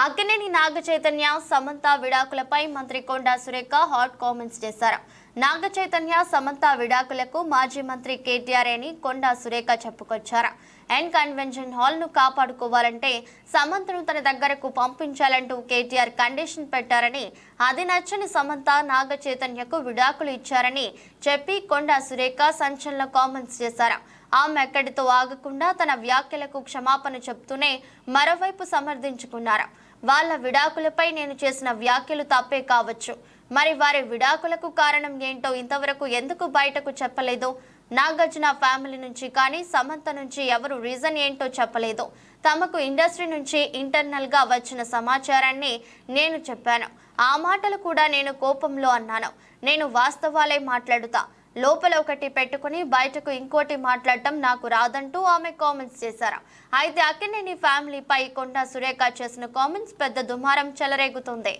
అక్కినేని నాగ చైతన్య సమంత విడాకులపై మంత్రి Konda Surekha hot comments చేశారు. నాగ చైతన్య సమంత విడాకులకు మాజీ మంత్రి కేటీఆర్ అని కొండా సురేఖ చెప్పుకొచ్చారు. అండ్ కన్వెన్షన్ హాల్ను కాపాడుకోవాలంటే సమంతను తన దగ్గరకు పంపించాలంటూ కేటీఆర్ కండిషన్ పెట్టారని అది నచ్చని సమంత నాగ చైతన్యకు విడాకులు ఇచ్చారని చెప్పి కొండా సురేఖ సంచలన కామెంట్స్ చేశారు. ఆమె ఎక్కడితో ఆగకుండా తన వ్యాఖ్యలకు క్షమాపణ చెప్తూనే మరోవైపు సమర్థించుకున్నారు? వాళ్ళ విడాకులపై నేను చేసిన వ్యాఖ్యలు తప్పే కావచ్చు. మరి వారి విడాకులకు కారణం ఏంటో ఇంతవరకు ఎందుకు బయటకు చెప్పలేదు? నాగార్జున ఫ్యామిలీ నుంచి కానీ సమంత నుంచి ఎవరు రీజన్ ఏంటో చెప్పలేదు. తమకు ఇండస్ట్రీ నుంచి ఇంటర్నల్గా వచ్చిన సమాచారాన్ని నేను చెప్పాను. ఆ మాటలు కూడా నేను కోపంలో అన్నాను. నేను వాస్తవాలే మాట్లాడుతా. లోపల ఒకటి పెట్టుకుని బయటకు ఇంకోటి మాట్లాడటం నాకు రాదంటూ ఆమె కామెంట్స్ చేశారు. అయితే అక్కినేని ఫ్యామిలీపై కొండ సురేఖ చేసిన కామెంట్స్ పెద్ద దుమారం చెలరేగుతుంది.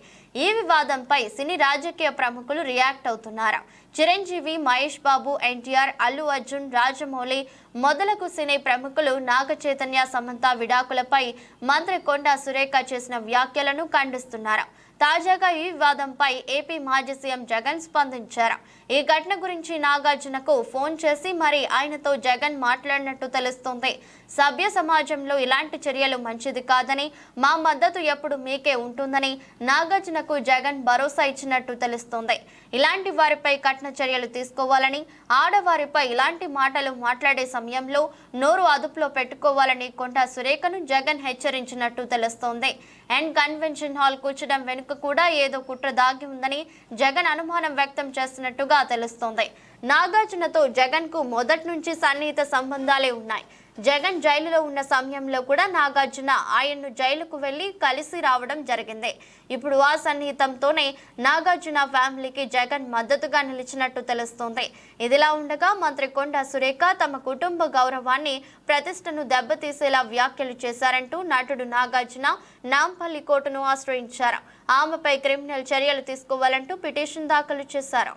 ఈ వివాదంపై సినీ రాజకీయ ప్రముఖులు రియాక్ట్ అవుతున్నారు. చిరంజీవి మహేష్ బాబు ఎన్టీఆర్ అల్లు అర్జున్ రాజమౌళి మొదలకు సినీ ప్రముఖులు నాగ చైతన్య సమంత విడాకులపై మంత్రి కొండా సురేఖ చేసిన వ్యాఖ్యలను ఖండిస్తున్నారు. తాజాగా ఈ వివాదంపై ఏపీ మాజీ సీఎం జగన్ స్పందించారు. ఈ ఘటన గురించి నాగార్జునకు ఫోన్ చేసి మరి ఆయనతో జగన్ మాట్లాడినట్టు తెలుస్తోంది. సభ్య సమాజంలో ఇలాంటి చర్యలు మంచిది కాదని మా మద్దతు ఎప్పుడు మీకే ఉంటుందని నాగార్జునకు జగన్ భరోసా ఇచ్చినట్టు తెలుస్తోంది. ఇలాంటి వారిపై కఠిన చర్యలు తీసుకోవాలని ఆడవారిపై ఇలాంటి మాటలు మాట్లాడే సమయంలో నోరు అదుపులో పెట్టుకోవాలని కొండా సురేఖను జగన్ హెచ్చరించినట్టు తెలుస్తోంది. అండ్ కన్వెన్షన్ హాల్ కూర్చడం వెనుక కూడా ఏదో కుట్ర దాగి ఉందని జగన్ అనుమానం వ్యక్తం చేస్తున్నట్టుగా తెలుస్తోంది. నాగార్జునతో జగన్కు మొదటి నుంచి సన్నిహిత సంబంధాలే ఉన్నాయి. జగన్ జైలులో ఉన్న సమయంలో కూడా నాగార్జున ఆయన్ను జైలుకు వెళ్ళి కలిసి రావడం జరిగింది. ఇప్పుడు ఆ సన్నిహితంతోనే నాగార్జున ఫ్యామిలీకి జగన్ మద్దతుగా నిలిచినట్టు తెలుస్తోంది. ఇదిలా ఉండగా మంత్రి కొండ సురేఖ తమ కుటుంబ గౌరవాన్ని ప్రతిష్టను దెబ్బతీసేలా వ్యాఖ్యలు చేశారంటూ నటుడు నాగార్జున నాంపల్లి కోర్టును ఆశ్రయించారు. ఆమెపై క్రిమినల్ చర్యలు తీసుకోవాలంటూ పిటిషన్ దాఖలు చేశారు.